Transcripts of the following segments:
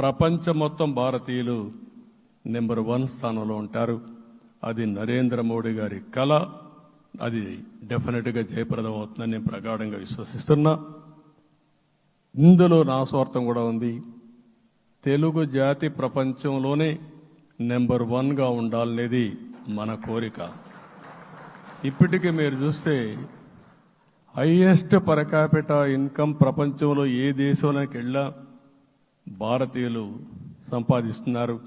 ప్రపంచం మొత్తం భారతీయులు నెంబర్ వన్ స్థానంలో ఉంటారు. అది నరేంద్ర మోడీ గారి కళ. అది డెఫినెట్గా జయప్రదం అవుతుందని నేను ప్రగాఢంగా విశ్వసిస్తున్నా. ఇందులో నా స్వార్థం కూడా ఉంది. తెలుగు జాతి ప్రపంచంలోనే నెంబర్ వన్గా ఉండాలనేది మన కోరిక. ఇప్పటికీ మీరు చూస్తే హైయెస్ట్ పరకాపిట ఇన్కమ్ ప్రపంచంలో ఏ దేశంలోకి వెళ్ళా భారతీయులు సంపాదిస్తున్నారు.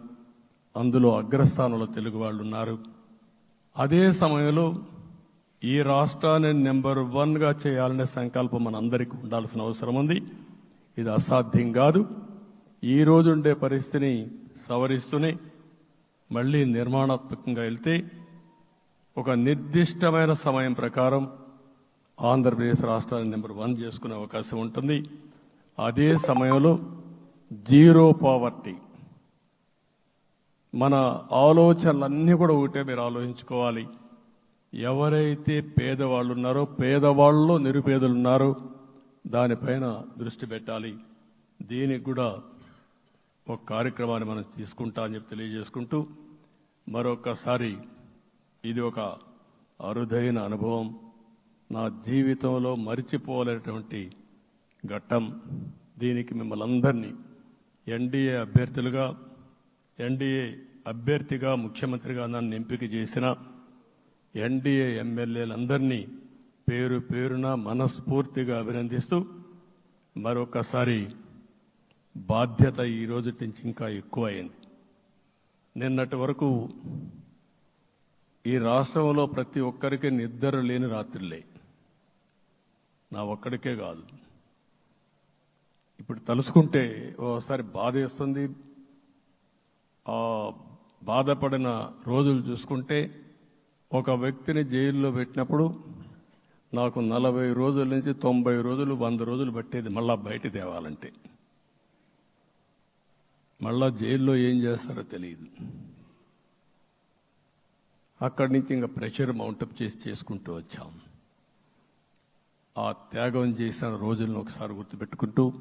అందులో అగ్రస్థానంలో తెలుగు వాళ్ళు ఉన్నారు. అదే సమయంలో ఈ రాష్ట్రాన్ని నెంబర్ వన్గా చేయాలనే సంకల్పం మనందరికీ ఉండాల్సిన అవసరం ఉంది. ఇది అసాధ్యం కాదు. ఈ రోజుండే పరిస్థితిని సవరిస్తూనే మళ్ళీ నిర్మాణాత్మకంగా వెళ్తే ఒక నిర్దిష్టమైన సమయం ప్రకారం ఆంధ్రప్రదేశ్ రాష్ట్రాన్ని నెంబర్ వన్ చేసుకునే అవకాశం ఉంటుంది. అదే సమయంలో జీరో పావర్టీ. మన ఆలోచనలన్నీ కూడా ఒకటే మీరు ఆలోచించుకోవాలి. ఎవరైతే పేదవాళ్ళు ఉన్నారో పేదవాళ్ళు నిరుపేదలు ఉన్నారో దానిపైన దృష్టి పెట్టాలి. దీనికి కూడా ఒక కార్యక్రమాన్ని మనం తీసుకుంటా అని చెప్పి తెలియజేసుకుంటూ మరొకసారి ఇది ఒక అరుదైన అనుభవం. నా జీవితంలో మరిచిపోలేటువంటి ఘట్టం. దీనికి మిమ్మల్ని అందరినీ ఎన్డీఏ అభ్యర్థులుగా ఎన్డీఏ అభ్యర్థిగా ముఖ్యమంత్రిగా నన్ను ఎంపిక చేసిన ఎన్డీఏ ఎమ్మెల్యేలందరినీ పేరు పేరున మనస్ఫూర్తిగా అభినందిస్తూ మరొకసారి బాధ్యత ఈ రోజు నుంచి ఇంకా ఎక్కువైంది. నిన్నటి వరకు ఈ రాష్ట్రంలో ప్రతి ఒక్కరికి నిద్ర లేని రాత్రులే. నా ఒక్కడికే కాదు. ఇప్పుడు తలుసుకుంటే ఓసారి బాధ వేస్తుంది. ఆ బాధపడిన రోజులు చూసుకుంటే ఒక వ్యక్తిని జైల్లో పెట్టినప్పుడు నాకు నలభై రోజుల నుంచి తొంభై రోజులు వంద రోజులు పట్టేది మళ్ళా బయట తేవాలంటే. మళ్ళా జైల్లో ఏం చేస్తారో తెలియదు. అక్కడి నుంచి ఇంకా ప్రెషర్ మౌంటప్ చేసి చేసుకుంటూ వచ్చాం. ఆ త్యాగం చేసిన రోజులను ఒకసారి గుర్తుపెట్టుకుంటూ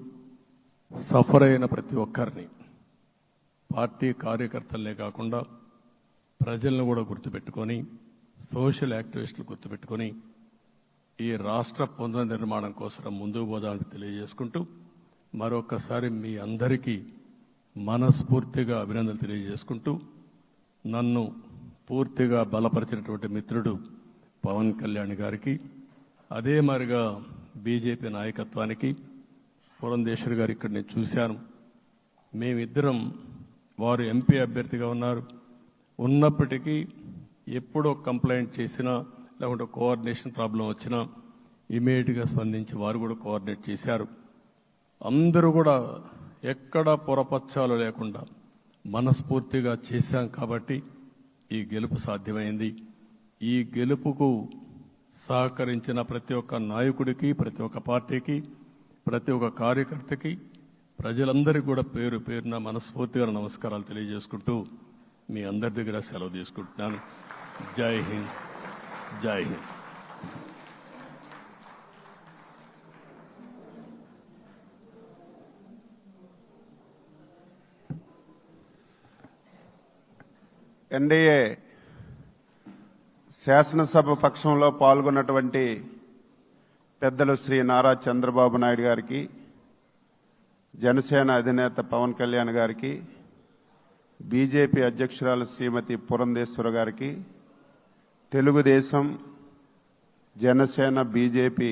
సఫర్ అయిన ప్రతి ఒక్కరిని పార్టీ కార్యకర్తలే కాకుండా ప్రజలను కూడా గుర్తుపెట్టుకొని సోషల్ యాక్టివిస్టులు గుర్తుపెట్టుకొని ఈ రాష్ట్ర పునర్నిర్మాణం కోసం ముందుకు పోదామని తెలియజేసుకుంటూ మరొకసారి మీ అందరికీ మనస్ఫూర్తిగా అభినందనలు తెలియజేసుకుంటూ నన్ను పూర్తిగా బలపరిచినటువంటి మిత్రుడు పవన్ కళ్యాణ్ గారికి అదే మారిగా బీజేపీ నాయకత్వానికి పురంధేశ్వరి గారు ఇక్కడ నేను చూశాను. మేమిద్దరం వారు ఎంపీ అభ్యర్థిగా ఉన్నారు. ఉన్నప్పటికీ ఎప్పుడో కంప్లైంట్ చేసినా లేకుంటే కోఆర్డినేషన్ ప్రాబ్లం వచ్చినా ఇమీడియట్గా స్పందించి వారు కూడా కోఆర్డినేట్ చేశారు. అందరూ కూడా ఎక్కడ పొరపచ్చాలు లేకుండా మనస్ఫూర్తిగా చేశాం కాబట్టి ఈ గెలుపు సాధ్యమైంది. ఈ గెలుపుకు సహకరించిన ప్రతి ఒక్క నాయకుడికి ప్రతి ఒక్క పార్టీకి ప్రతి ఒక్క కార్యకర్తకి ప్రజలందరికీ కూడా పేరు పేరున మనస్ఫూర్తిగా నమస్కారాలు తెలియజేసుకుంటూ మీ అందరి దగ్గర సెలవు తీసుకుంటున్నాను. జై హింద్. జై హింద్. ఎన్డీఏ శాసనసభ పక్షంలో పాల్గొన్నటువంటి పెద్దలు శ్రీ నారా చంద్రబాబు నాయుడు గారికి జనసేన అధినేత పవన్ కళ్యాణ్ గారికి బీజేపీ అధ్యక్షురాలు శ్రీమతి పురంధేశ్వర గారికి తెలుగుదేశం జనసేన బీజేపీ